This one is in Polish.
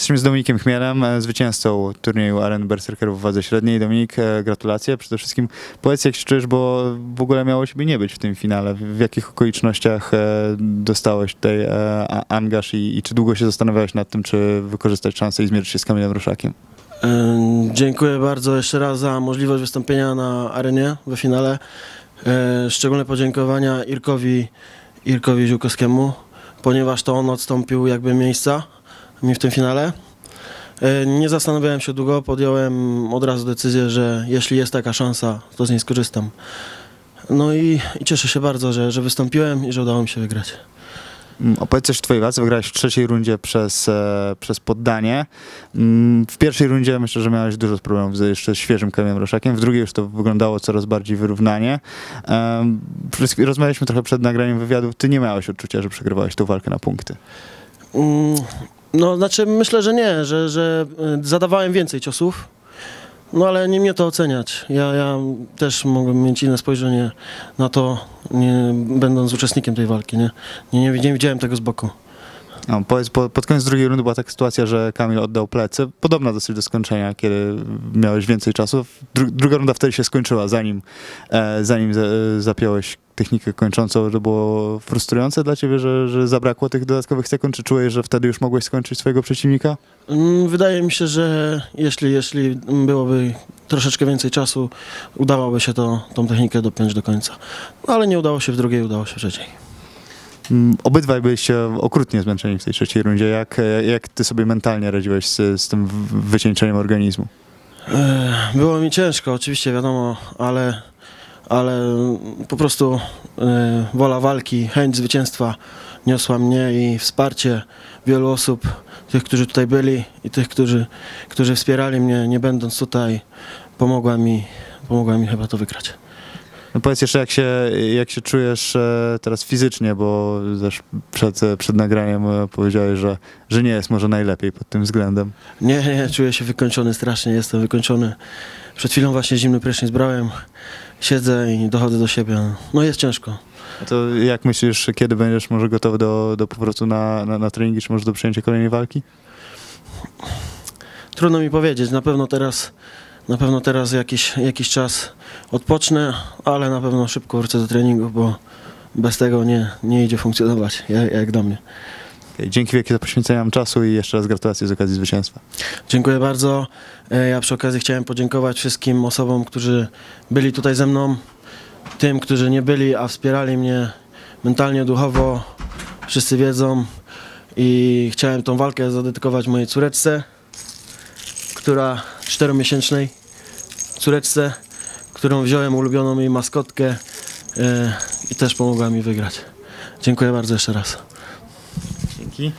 Jesteśmy z Dominikiem Chmielem, e, zwycięzcą turnieju Aren Berserkerów w wadze średniej. Dominik, e, gratulacje. Przede wszystkim powiedz, jak się czujesz, bo w ogóle miało ciebie nie być w tym finale. W jakich okolicznościach e, dostałeś tutaj angaż i, i czy długo się zastanawiałeś nad tym, czy wykorzystać szansę i zmierzyć się z Kamilem Ruszakiem? Em, Dziękuję bardzo jeszcze raz za możliwość wystąpienia na arenie we finale. Szczególne podziękowania Irkowi, Irkowi Ziółkowskiemu, ponieważ to on odstąpił jakby miejsca mi w tym finale. E, Nie zastanawiałem się długo, podjąłem od razu decyzję, że jeśli jest taka szansa, to z niej skorzystam. No i, i cieszę się bardzo, że, że wystąpiłem i że udało mi się wygrać. Mm, Opowiedz coś o twojej walce. Wygrałeś w trzeciej rundzie przez, e, przez poddanie. Mm, W pierwszej rundzie myślę, że miałeś dużo problemów z jeszcze świeżym Kamilem Ruszakiem. W drugiej już to wyglądało coraz bardziej wyrównanie. Wszystkie- Rozmawialiśmy trochę przed nagraniem wywiadu. Ty nie miałeś odczucia, że przegrywałeś tą walkę na punkty. Mm, No, znaczy myślę, że nie, że, że y, zadawałem więcej ciosów, no ale nie mnie to oceniać. Ja, ja też mogłem mieć inne spojrzenie na to, nie, będąc uczestnikiem tej walki, nie? Nie, nie, nie widziałem tego z boku. No, pod koniec drugiej rundy była taka sytuacja, że Kamil oddał plecy. Podobna dosyć do skończenia, kiedy miałeś więcej czasu. Dru, druga runda wtedy się skończyła, zanim, e, zanim za, zapiąłeś technikę kończącą. To było frustrujące dla ciebie, że, że zabrakło tych dodatkowych sekund? Czy czułeś, że wtedy już mogłeś skończyć swojego przeciwnika? Mm, Wydaje mi się, że jeśli, jeśli byłoby troszeczkę więcej czasu, udałoby się to, tą technikę dopiąć do końca. No ale nie udało się w drugiej, udało się w trzeciej. Mm, Obydwaj byliście okrutnie zmęczeni w tej trzeciej rundzie. Jak, jak ty sobie mentalnie radziłeś z, z tym wycieńczeniem organizmu? Było mi ciężko, oczywiście wiadomo, ale, ale po prostu wola walki, chęć zwycięstwa niosła mnie i wsparcie wielu osób, tych, którzy tutaj byli i tych, którzy, którzy wspierali mnie, nie będąc tutaj, pomogła mi, pomogła mi chyba to wygrać. No powiedz jeszcze, jak się, jak się czujesz e, teraz fizycznie, bo też przed, przed nagraniem e, powiedziałeś, że, że nie jest może najlepiej pod tym względem. Nie, nie, czuję się wykończony strasznie, jestem wykończony. Przed chwilą właśnie zimny prysznic brałem, siedzę i dochodzę do siebie. No jest ciężko. A To jak myślisz, kiedy będziesz może gotowy do, do powrotu na, na, na treningi, czy może do przyjęcia kolejnej walki? Trudno mi powiedzieć, na pewno teraz, na pewno teraz jakiś, jakiś czas odpocznę, ale na pewno szybko wrócę do treningu, bo bez tego nie, nie idzie funkcjonować, jak, jak do mnie. Dzięki wielkie za poświęcenie nam czasu i jeszcze raz gratulacje z okazji zwycięstwa. Dziękuję bardzo. E, Ja przy okazji chciałem podziękować wszystkim osobom, którzy byli tutaj ze mną, tym, którzy nie byli, a wspierali mnie mentalnie, duchowo. Wszyscy wiedzą. I chciałem tą walkę zadedykować mojej córeczce, która czteromiesięcznej córeczce, którą wziąłem ulubioną jej maskotkę e, i też pomogła mi wygrać. Dziękuję bardzo jeszcze raz. Dzięki.